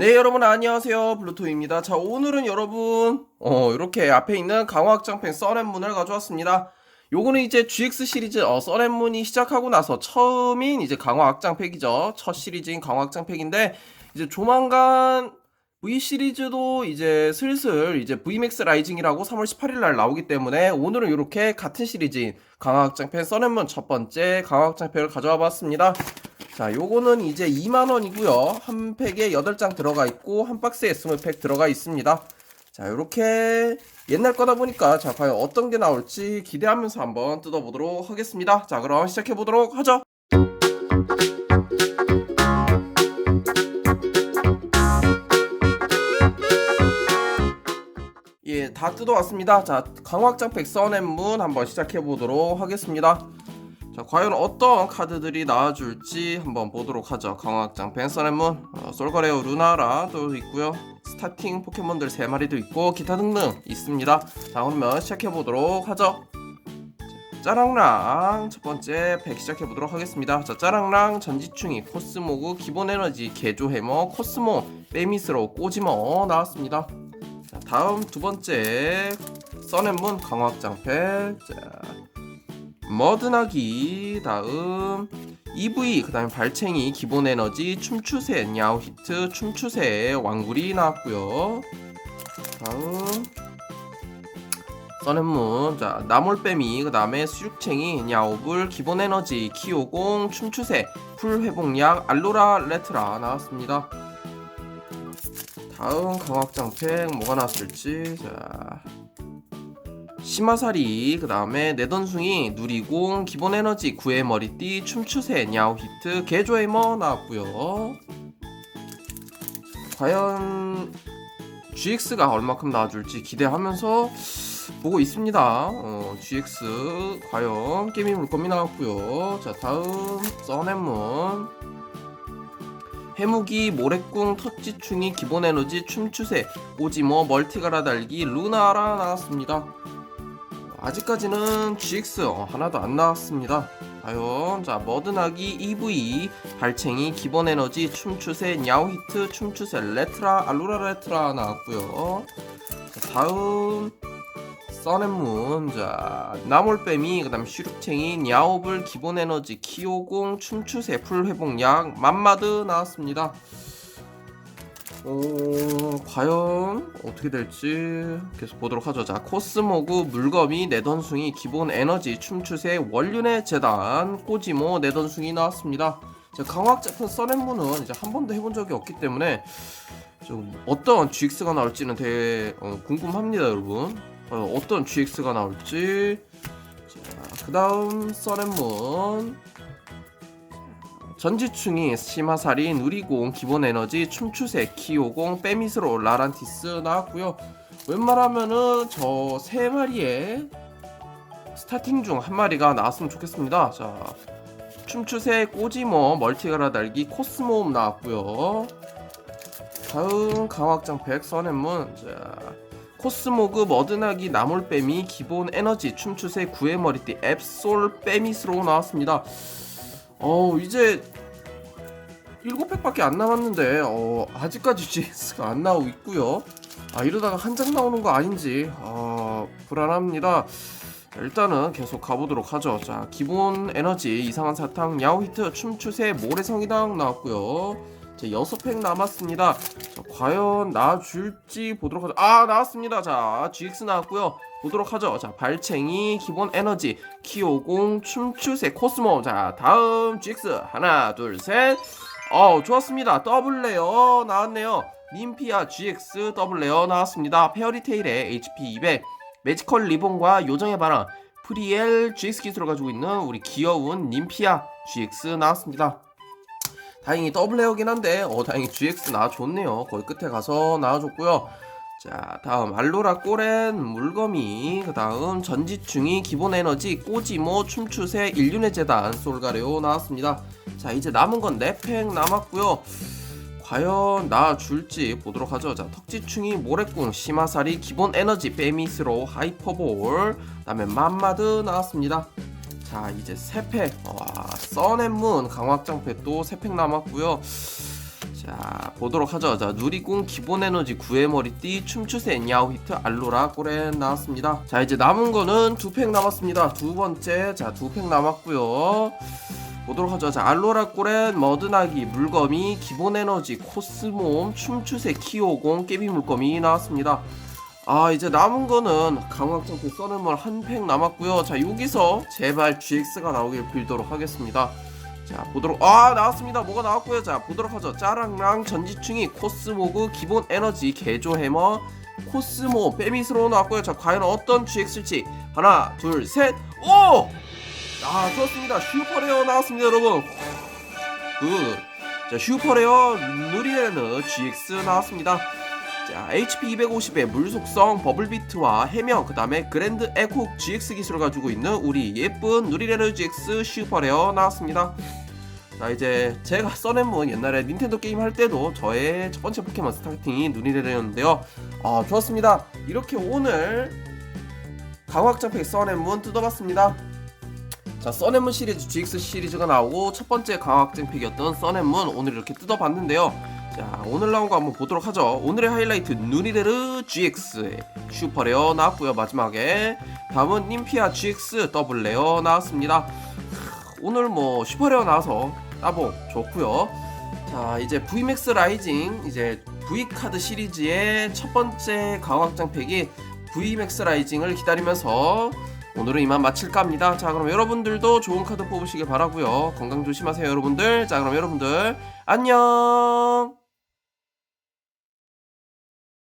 네 여러분 안녕하세요. 블루토입니다. 자 오늘은 여러분 어 이렇게 앞에 있는 강화학장펜 써낸문을 가져왔습니다. 요거는 이제 GX 시리즈 어, 써낸문이 시작하고 나서 처음인 이제 강화학장팩이죠. 첫 시리즈인 강화학장팩인데 이제 조만간 V 시리즈도 이제 슬슬 이제 VMAX 라이징이라고 3월 18일 날 나오기 때문에 오늘은 이렇게 같은 시리즈인 강화학장펜 써낸문 첫 번째 강화학장펜을 가져와 봤습니다 자, 요거는 이제 2만원이고요. 한 팩에 8장 들어가 있고, 한 박스에 20팩 들어가 있습니다. 자, 요렇게 옛날 거다 보니까, 자, 과연 어떤 게 나올지 기대하면서 한번 뜯어보도록 하겠습니다. 자, 그럼 시작해 보도록 하죠. 예, 다 뜯어왔습니다. 자, 강확장팩 써낸 문 한번 시작해 보도록 하겠습니다. 자, 과연 어떤 카드들이 나와줄지 한번 보도록 하죠. 강화학장 벤서레문, 어, 솔거레오 루나라도 있고요. 스타팅 포켓몬들 3마리도 있고 기타 등등 있습니다. 자, 그러면 시작해보도록 하죠. 자, 짜랑랑 첫 번째 팩 시작해 보도록 하겠습니다. 자, 짜랑랑 전지충이 코스모그 기본 에너지 개조 해머 코스모 빼미스로 꼬지머 나왔습니다. 자, 다음 두 번째 써낸문 강화학장 팩. 자, 머드나기 다음 EV 그 다음에 발챙이 기본 에너지 춤추새 냐우 히트 춤추새 왕구리 나왔고요. 다음 써낸문 자 나몰빼미 그 다음에 수육챙이 냐오불 기본 에너지 키오공 춤추새 풀 회복약 알로라 레트라 나왔습니다. 다음 강확장팩 뭐가 나왔을지 자 심화살이 그 다음에 내던숭이 누리공 기본 에너지 구의 머리띠 춤추새 냐우 히트 개조해머 나왔고요. 과연 GX가 얼마큼 나와줄지 기대하면서 보고 있습니다. 어, GX 과연 게임이 물건이 나왔고요. 자 다음 써낸문. 해무기, 모래꿍, 터치충이, 기본 에너지, 춤추새, 오지모, 멀티가라 달기, 루나라 나왔습니다. 아직까지는 GX 어, 하나도 안 나왔습니다. 과연 자 머드나기 EV 발챙이 기본 에너지 춤추새 냐우히트 춤추새 레트라 알로라 레트라 나왔고요. 자, 다음 써낸문 자 나몰빼미 그다음 슈룩챙이 냐오블 기본 에너지 키오공 춤추새 풀회복약 맘마드 나왔습니다. 어, 과연 어떻게 될지 계속 보도록 하죠. 자, 코스모그, 물거미, 내던숭이, 기본 에너지, 춤추새, 원륜의 재단, 꼬지모, 내던숭이 나왔습니다. 자, 강화학 제품 써낸문은 이제 한 번도 해본 적이 없기 때문에 좀 어떤 GX가 나올지는 되게 어, 궁금합니다, 여러분. 어, 어떤 GX가 나올지. 자, 그 다음 써낸문. 전지충이 심화살이 누리공 기본 에너지 춤추새 키오공 빼미스로 라란티스 나왔고요. 웬만하면은 저 세 마리의 스타팅 중 한 마리가 나왔으면 좋겠습니다. 자 춤추새 꼬지모 멀티가라 달기 코스모음 나왔고요. 다음 강확장 백 써낸문. 자 코스모그 머드나기 나몰빼미 기본 에너지 춤추새 구의 머리띠 앱솔 빼미스로 나왔습니다 어 이제 7팩밖에 안 남았는데 어 아직까지 GS가 안 나오고 있고요. 아 이러다가 한 장 나오는 거 아닌지 아 불안합니다. 자, 일단은 계속 가보도록 하죠. 자 기본 에너지 이상한 사탕 야오히트 춤추새 모래성이당 나왔고요 자 6팩 남았습니다 자, 과연 나줄지 보도록 하죠 아 나왔습니다 자 GX 나왔고요 보도록 하죠. 자, 발챙이, 기본 에너지, 키오공, 춤추새, 코스모. 자, 다음 GX. 하나, 둘, 셋. 어, 좋았습니다. 더블 레어 나왔네요. 님피아 GX 더블 레어 나왔습니다. 페어리테일의 HP 200, 매지컬 리본과 요정의 바람, 프리엘 GX 기술을 가지고 있는 우리 귀여운 님피아 GX 나왔습니다. 다행히 더블 레어긴 한데, 어, 다행히 GX 나와줬네요. 거의 끝에 가서 나와줬고요. 자 다음 알로라 꼬렌 물거미. 그 다음 전지충이 기본 에너지 꼬지모 춤추새 인륜의 재단 솔가레오 나왔습니다. 자 이제 남은 건 4팩 남았고요. 과연 나줄지 보도록 하죠. 자 턱지충이 모래꿍 심화살이 기본 에너지 빼미스로 하이퍼볼 그 다음에 맘마드 나왔습니다 자 이제 3팩. 와 써낸문 강확장팩 또 3팩 남았고요. 자자 보도록 하죠. 자 누리꾼 기본 에너지 구의 머리띠 춤추세 냐우 히트 알로라 꼬레 나왔습니다. 자 이제 남은 거는 두 팩 남았습니다. 두 번째. 자 두 팩 남았고요. 보도록 하죠. 자 알로라 꼬렌 머드나기 물거미 기본 에너지 코스모음 춤추세 키오공 깨비 물거미 나왔습니다 아 이제 남은 거는 강황청표 써는물 한팩 남았고요. 자 여기서 제발 GX가 나오길 빌도록 하겠습니다. 자 보도록 아 나왔습니다. 뭐가 나왔고요? 자 보도록 하죠. 짜랑랑 전지충이 코스모그 기본 에너지 개조 해머 코스모 빼미스로 나왔고요. 자 과연 어떤 GX일지. 하나 둘셋 오! 아 좋았습니다. 슈퍼레어 나왔습니다 여러분. 굿자 슈퍼레어 누리레는 GX 나왔습니다 자, HP 250의 물속성 버블비트와 해명 그 다음에 그랜드 에콕 GX 기술을 가지고 있는 우리 예쁜 누리레르 GX 슈퍼레어 나왔습니다. 자 이제 제가 써낸문 옛날에 닌텐도 게임 할 때도 저의 첫 번째 포켓몬 스타팅이 누리레르였는데요. 아 좋았습니다. 이렇게 오늘 강화장팩 써낸문 뜯어봤습니다. 자 써낸문 시리즈 GX 시리즈가 나오고 첫 번째 강화장팩이었던 써낸문 오늘 이렇게 뜯어봤는데요 자 오늘 나온 거 한번 보도록 하죠. 오늘의 하이라이트 누리레르 GX 슈퍼레어 나왔고요 마지막에. 다음은 님피아 GX 더블레어 나왔습니다. 오늘 뭐 슈퍼레어 나와서 따봉 좋고요. 자 이제 VMAX 라이징 이제 V카드 시리즈의 첫 번째 강화장 팩이 VMAX 라이징을 기다리면서 오늘은 이만 마칠까 합니다. 자 그럼 여러분들도 좋은 카드 뽑으시길 바라고요. 건강 조심하세요 여러분들. 자 그럼 여러분들 안녕